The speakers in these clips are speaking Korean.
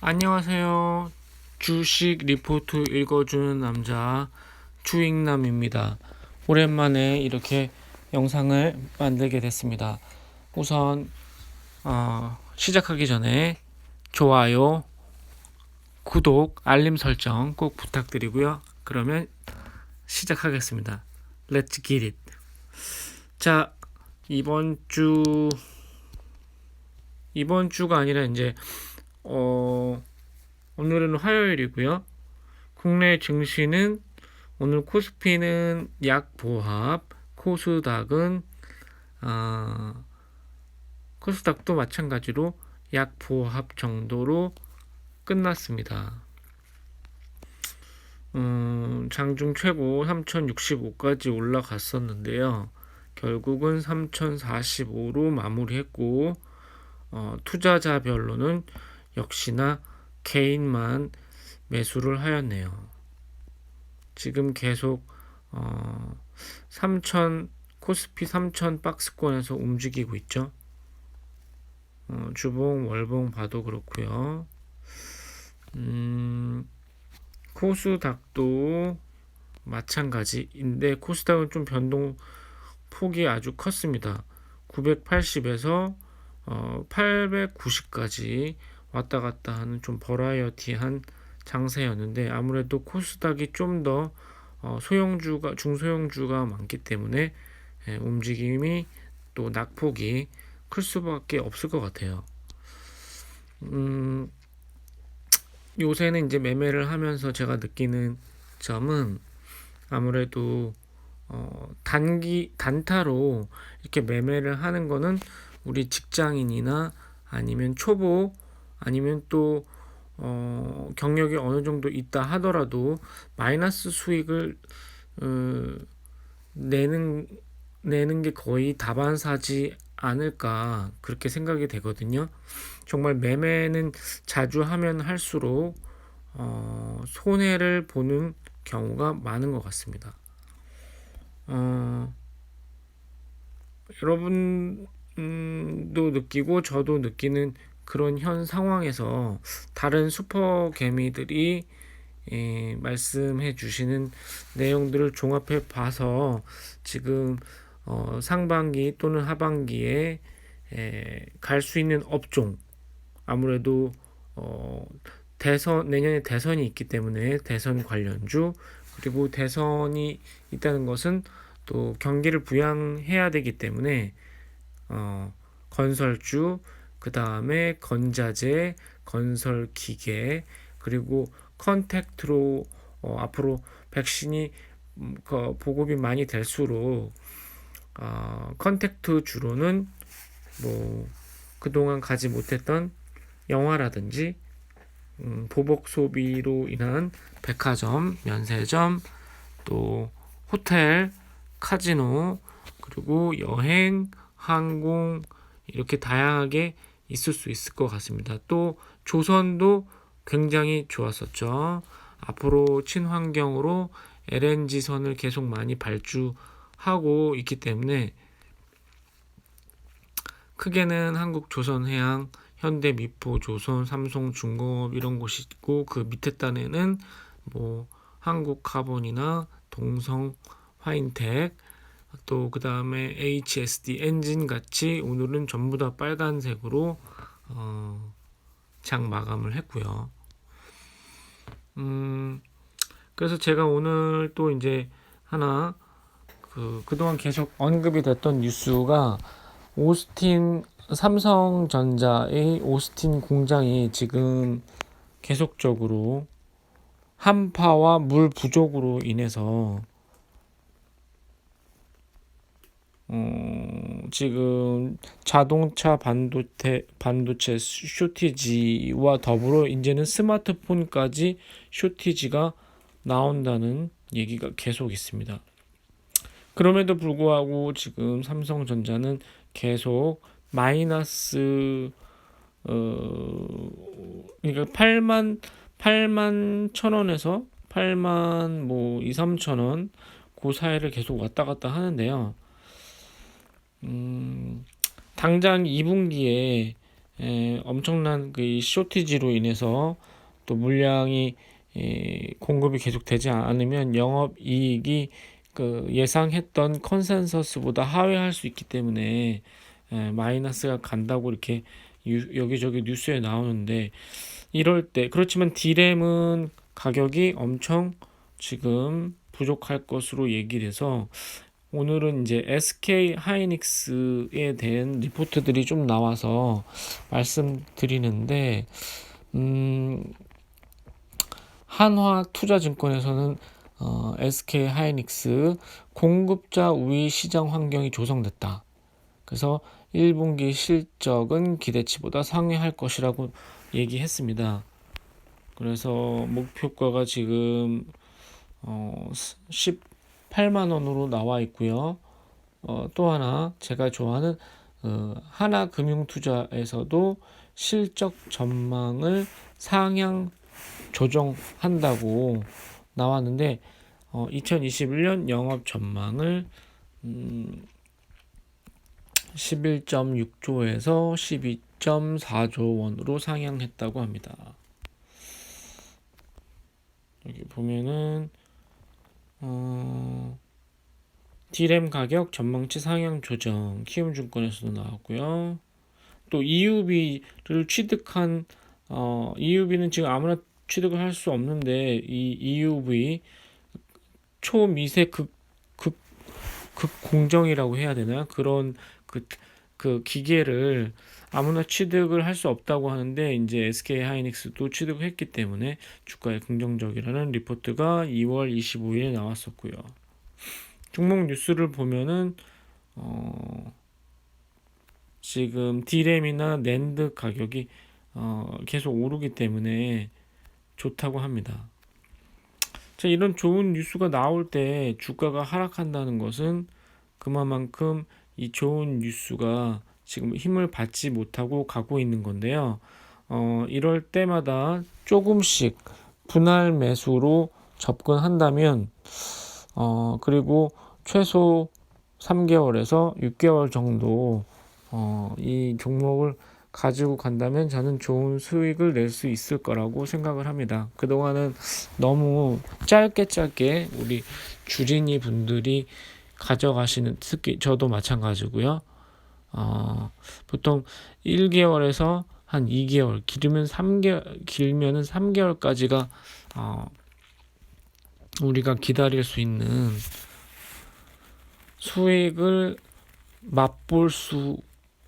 안녕하세요. 주식 리포트 읽어주는 남자 주익남입니다. 오랜만에 이렇게 영상을 만들게 됐습니다. 우선 어, 시작하기 전에 좋아요, 구독, 알림 설정 꼭 부탁드리고요. 그러면 시작하겠습니다. Let's get it. 자, 이번 주 이번 주가 아니라 이제 어, 오늘은 화요일이고요. 국내 증시는 오늘 코스피는 약 보합, 코스닥은 아, 코스닥도 마찬가지로 약 보합 정도로 끝났습니다. 음, 장중 최고 3065까지 올라갔었는데요. 결국은 3045로 마무리했고 어, 투자자별로는 역시나 개인만 매수를 하였네요. 지금 계속 어, 3천 코스피 3천 박스권에서 움직이고 있죠. 어, 주봉 월봉 봐도 그렇고요. 음, 코스닥도 마찬가지인데 코스닥은 좀 변동 폭이 아주 컸습니다. 980에서 어, 890까지 왔다 갔다 하는 좀 버라이어티한 장세였는데 아무래도 코스닥이 좀더 어, 소형주가 중소형주가 많기 때문에 예, 움직임이 또 낙폭이 클 수밖에 없을 것 같아요. 음, 요새는 이제 매매를 하면서 제가 느끼는 점은 아무래도 어, 단기 단타로 이렇게 매매를 하는 거는 우리 직장인이나 아니면 초보 아니면 또 어, 경력이 어느 정도 있다 하더라도 마이너스 수익을 어, 내는 내는 게 거의 다반사지 않을까 그렇게 생각이 되거든요. 정말 매매는 자주 하면 할수록 어, 손해를 보는 경우가 많은 것 같습니다. 어, 여러분도 느끼고 저도 느끼는 그런 현 상황에서 다른 슈퍼 개미들이 예, 말씀해 주시는 내용들을 종합해 봐서 지금 어, 상반기 또는 하반기에 예, 갈수 있는 업종 아무래도 어, 대선 내년에 대선이 있기 때문에 대선 관련주 그리고 대선이 있다는 것은 또 경기를 부양해야 되기 때문에 어, 건설주 그 다음에 건자재, 건설 기계, 그리고 컨택트로 어, 앞으로 백신이 음, 그 보급이 많이 될수록 어, 컨택트 주로는 뭐 그동안 가지 못했던 영화라든지 음, 보복 소비로 인한 백화점, 면세점, 또 호텔, 카지노, 그리고 여행, 항공 이렇게 다양하게 있을 수 있을 것 같습니다. 또 조선도 굉장히 좋았었죠. 앞으로 친환경으로 LNG선을 계속 많이 발주하고 있기 때문에 크게는 한국 조선해양, 현대 미포 조선, 삼성 중공업 이런 곳이 있고 그 밑에 단에는 뭐 한국 카본이나 동성 화인텍 또 그 다음에 HSD 엔진 같이 오늘은 전부 다 빨간색으로 어, 장 마감을 했고요. 음, 그래서 제가 오늘 또 이제 하나 그 그동안 계속 언급이 됐던 뉴스가 오스틴 삼성전자의 오스틴 공장이 지금 계속적으로 한파와 물 부족으로 인해서 어, 지금 자동차 반도체 반도체 쇼티지와 더불어 이제는 스마트폰까지 쇼티지가 나온다는 얘기가 계속 있습니다. 그럼에도 불구하고 지금 삼성전자는 계속 마이너스 어 그러니까 8만 8만 천 원에서 8만 뭐 2, 3천 원그 사이를 계속 왔다 갔다 하는데요. 음, 당장 2분기에 에, 엄청난 그이 쇼티지로 인해서 또 물량이 이 공급이 계속 되지 않으면 영업 이익이 그 예상했던 컨센서스보다 하회할 수 있기 때문에 에, 마이너스가 간다고 이렇게 유, 여기저기 뉴스에 나오는데 이럴 때 그렇지만 디램은 가격이 엄청 지금 부족할 것으로 얘기돼서 오늘은 이제 SK 하이닉스에 대한 리포트들이 좀 나와서 말씀드리는데 음 한화 투자증권에서는 어, SK 하이닉스 공급자 우위 시장 환경이 조성됐다. 그래서 1분기 실적은 기대치보다 상회할 것이라고 얘기했습니다. 그래서 목표가가 지금 어, 18만 원으로 나와 있고요. 어, 또 하나 제가 좋아하는 어, 하나금융투자에서도 실적 전망을 상향 조정한다고 나왔는데 어, 2021년 영업 전망을 음, 11.6조에서 12.4조 원으로 상향했다고 합니다. 여기 보면은 어, 디램 가격 전망치 상향 조정 키움증권에서도 나왔고요. 또 EUB를 취득한 어, EUB는 지금 아무나 취득을 할 수 없는데 이 EUV 초미세 극, 극, 극 공정이라고 해야 되나 그런 그, 그 기계를 아무나 취득을 할 수 없다고 하는데 이제 SK 하이닉스도 취득을 했기 때문에 주가에 긍정적이라는 리포트가 2월 25일에 나왔었고요. 종목 뉴스를 보면은 어 지금 디램이나 낸드 가격이 어 계속 오르기 때문에 좋다고 합니다. 자, 이런 좋은 뉴스가 나올 때 주가가 하락한다는 것은 그만큼 이 좋은 뉴스가 지금 힘을 받지 못하고 가고 있는 건데요. 어, 이럴 때마다 조금씩 분할 매수로 접근한다면, 어, 그리고 최소 3개월에서 6개월 정도, 어, 이 종목을 가지고 간다면 저는 좋은 수익을 낼 수 있을 거라고 생각을 합니다. 그동안은 너무 짧게 짧게 우리 주진이 분들이 가져가시는 특히 저도 마찬가지고요. 어, 보통 1개월에서 한 2개월, 길면 3개월, 길면은 3개월까지가 어, 우리가 기다릴 수 있는 수익을 맛볼 수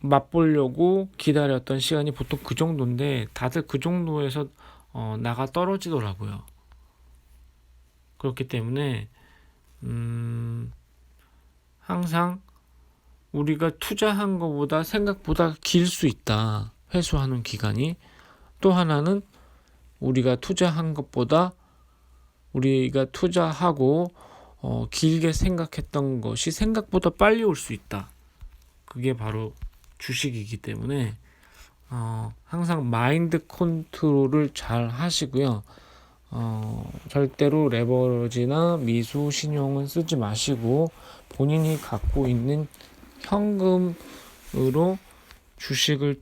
맛보려고 기다렸던 시간이 보통 그 정도인데 다들 그 정도에서 어, 나가 떨어지더라고요. 그렇기 때문에 음, 항상 우리가 투자한 것보다 생각보다 길 수 있다. 회수하는 기간이 또 하나는 우리가 투자한 것보다 우리가 투자하고 어, 길게 생각했던 것이 생각보다 빨리 올 수 있다. 그게 바로 주식이기 때문에 어, 항상 마인드 컨트롤을 잘 하시고요. 어, 절대로 레버리지나 미수 신용은 쓰지 마시고 본인이 갖고 있는 현금으로 주식을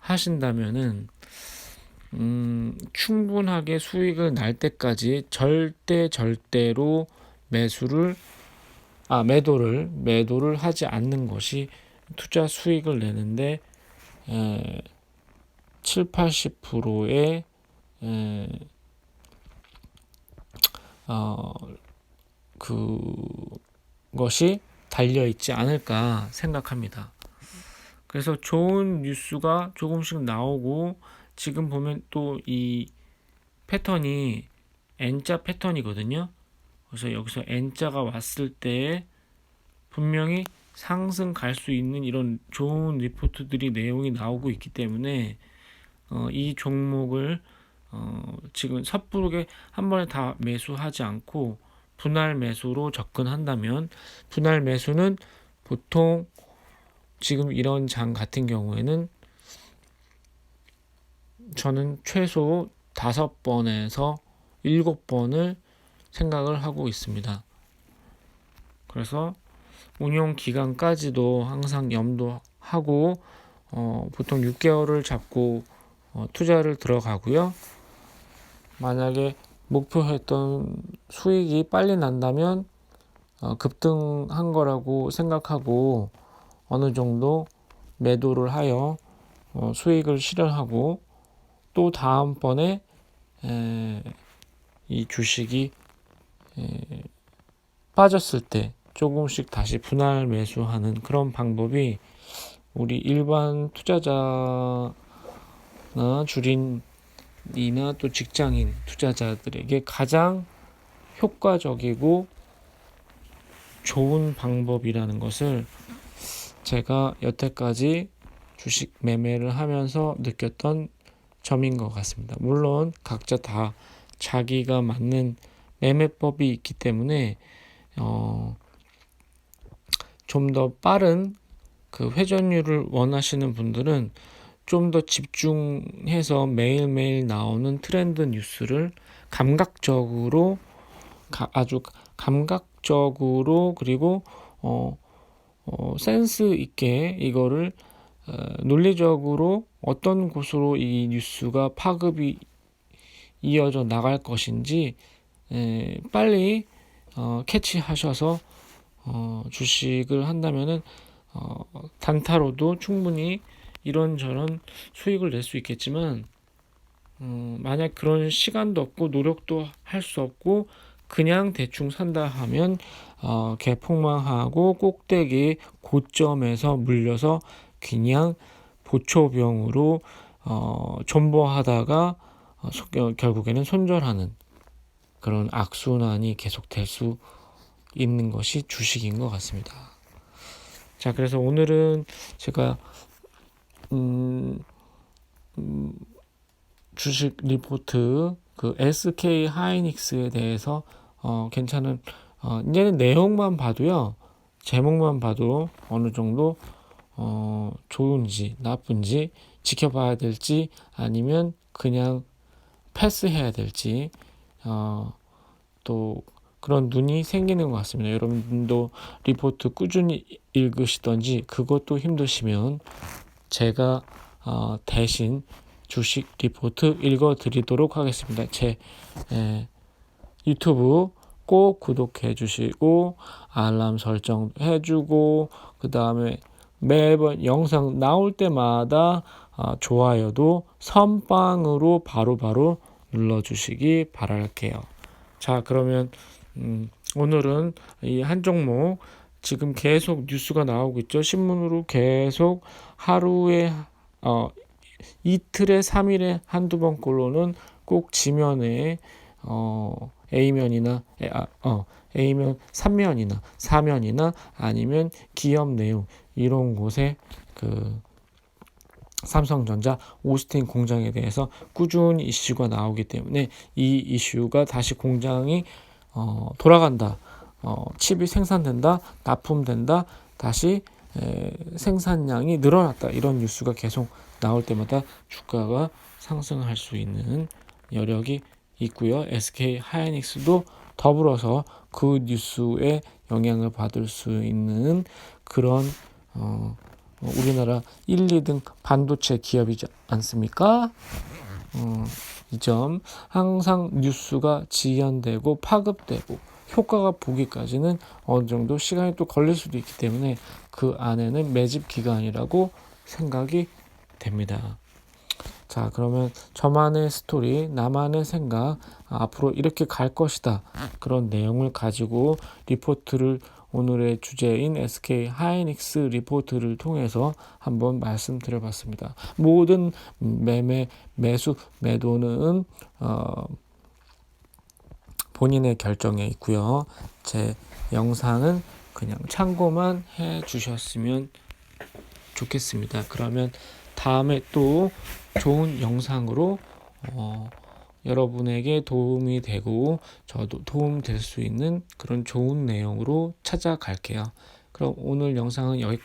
투자하신다면은 음, 충분하게 수익을 날 때까지 절대 절대로 매수를 아 매도를 매도를 하지 않는 것이 투자 수익을 내는데 에, 7, 80%의 에, 어, 그것이 달려 있지 않을까 생각합니다. 그래서 좋은 뉴스가 조금씩 나오고 지금 보면 또 이 패턴이 N자 패턴이거든요. 그래서 여기서 N자가 왔을 때 분명히 상승 갈 수 있는 이런 좋은 리포트들이 내용이 나오고 있기 때문에 어, 이 종목을 어, 지금 섣부르게 한 번에 다 매수하지 않고 분할 매수로 접근한다면 분할 매수는 보통 지금 이런 장 같은 경우에는 저는 최소 다섯 번에서 일곱 번을 생각을 하고 있습니다. 그래서 운용 기간까지도 항상 염두하고 어, 보통 6개월을 잡고 어, 투자를 들어가고요. 만약에 목표했던 수익이 빨리 난다면 어, 급등한 거라고 생각하고 어느 정도 매도를 하여 어, 수익을 실현하고 또 다음번에 에, 이 주식이 에, 빠졌을 때 조금씩 다시 분할 매수하는 그런 방법이 우리 일반 투자자나 주린 이나 또 직장인 투자자들에게 가장 효과적이고 좋은 방법이라는 것을 제가 여태까지 주식 매매를 하면서 느꼈던 점인 것 같습니다. 물론 각자 다 자기가 맞는 매매법이 있기 때문에 어, 좀 더 빠른 그 회전율을 원하시는 분들은 좀 더 집중해서 매일매일 나오는 트렌드 뉴스를 감각적으로 가- 아주 감각적으로 그리고 어, 어, 센스 있게 이거를 어, 논리적으로 어떤 곳으로 이 뉴스가 파급이 이어져 나갈 것인지 에, 빨리 어, 캐치하셔서 어, 주식을 한다면은 어, 단타로도 충분히 이런저런 수익을 낼 수 있겠지만 어, 만약 그런 시간도 없고 노력도 할 수 없고 그냥 대충 산다 하면 어, 개폭망하고 꼭대기 고점에서 물려서 그냥 보초병으로 어, 존버하다가 어, 소- 어, 결국에는 손절하는 그런 악순환이 계속될 수 있는 것이 주식인 것 같습니다. 자, 그래서 오늘은 제가 음, 음, 주식 리포트 그 SK 하이닉스에 대해서 어, 괜찮은 어, 이제는 내용만 봐도요 제목만 봐도 어느 정도 어, 좋은지 나쁜지 지켜봐야 될지 아니면 그냥 패스해야 될지 어, 또 그런 눈이 생기는 것 같습니다. 여러분도 리포트 꾸준히 읽으시던지 그것도 힘드시면 제가 어, 대신 주식 리포트 읽어 드리도록 하겠습니다. 제 에, 유튜브 꼭 구독해 주시고 알람 설정 해주고 그 다음에 매번 영상 나올 때마다 어, 좋아요도 선빵으로 바로바로 눌러주시기 바랄게요. 자 그러면 음, 오늘은 이 한 종목 지금 계속 뉴스가 나오고 있죠. 신문으로 계속 하루에 어, 이틀에 3일에 한두 번꼴로는 꼭 지면에 어, A면이나 에, 아, 어, A면 3면이나 4면이나 아니면 기업 내용 이런 곳에 그 삼성전자 오스틴 공장에 대해서 꾸준히 이슈가 나오기 때문에 이 이슈가 다시 공장이 어, 돌아간다. 어, 칩이 생산된다, 납품된다, 다시 에, 생산량이 늘어났다. 이런 뉴스가 계속 나올 때마다 주가가 상승할 수 있는 여력이 있고요. SK 하이닉스도 더불어서 그 뉴스에 영향을 받을 수 있는 그런 어, 우리나라 1, 2등 반도체 기업이지 않습니까? 어, 이점 항상 뉴스가 지연되고 파급되고 효과가 보기까지는 어느 정도 시간이 또 걸릴 수도 있기 때문에 그 안에는 매집 기간이라고 생각이 됩니다. 자, 그러면 저만의 스토리, 나만의 생각, 아, 앞으로 이렇게 갈 것이다. 그런 내용을 가지고 리포트를 오늘의 주제인 SK 하이닉스 리포트를 통해서 한번 말씀드려 봤습니다. 모든 매매, 매수, 매도는 어, 본인의 결정에 있고요. 제 영상은 그냥 참고만 해 주셨으면 좋겠습니다. 그러면 다음에 또 좋은 영상으로 어, 여러분에게 도움이 되고 저도 도움 될 수 있는 그런 좋은 내용으로 찾아갈게요. 그럼 오늘 영상은 여기까지